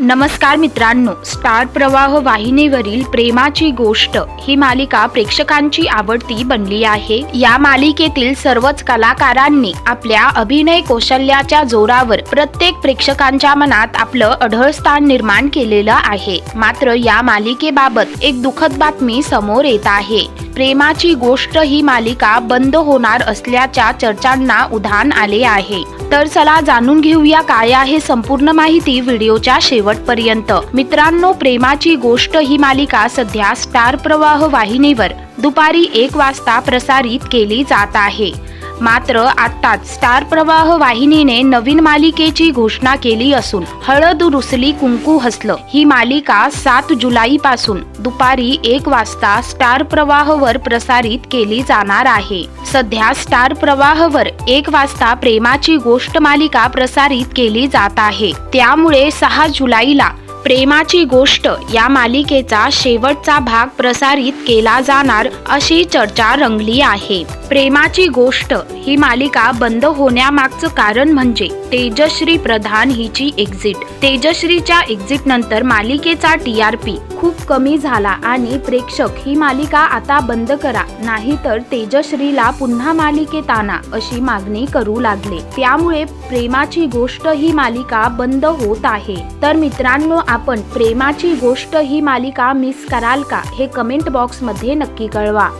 नमस्कार मित्रांनो स्टार प्रवाह वाहिनीवरील प्रेमाची गोष्ट ही मालिका प्रेक्षकांची आवडती बनली आहे. या मालिकेतील सर्वच कलाकारांनी आपल्या अभिनय कौशल्याच्या जोरावर प्रत्येक प्रेक्षकांच्या मनात आपलं अढळ स्थान निर्माण केलेलं आहे. मात्र या मालिकेबाबत एक दुःखद बातमी समोर येत आहे. प्रेमाची गोष्ट ही मालिका बंद होणार असल्याच्या चर्चांना उधाण आले आहे. तर चला जाणून घेऊया काय आहे संपूर्ण माहिती व्हिडिओच्या शेवटपर्यंत. मित्रांनो प्रेमाची गोष्ट ही मालिका सध्या स्टार प्रवाह वाहिनीवर दुपारी एक वाजता प्रसारित केली जात आहे. मात्र आत्ताच स्टार प्रवाह वाहिनीने नवीन मालिकेची घोषणा केली असून हळद रुसली कुंकू हसलं. ही मालिका सात जुलै पासून दुपारी एक वाजता स्टार प्रवाहवर प्रसारित केली जाणार आहे. सध्या स्टार प्रवाहवर एक वाजता प्रेमाची गोष्ट मालिका प्रसारित केली जात आहे. त्यामुळे सहा जुलैला प्रेमाची गोष्ट या मालिकेचा शेवटचा भाग प्रसारित केला जाणार अशी चर्चा रंगली आहे. प्रेमाची गोष्ट ही मालिका बंद होण्यामागचं कारण म्हणजे तेजश्री प्रधान हिची एक्झिट तेजश्रीच्या एक्झिट नंतर मालिकेचा टी आर पी खूप कमी झाला आणि प्रेक्षक ही मालिका आता बंद करा नाहीतर तेजश्रीला पुन्हा मालिकेत आणा अशी मागणी करू लागले. त्यामुळे प्रेमाची गोष्ट ही मालिका बंद होत आहे. तर मित्रांनो आपण प्रेमाची गोष्ट ही मालिका मिस कराल का हे कमेंट बॉक्समध्ये नक्की कळवा.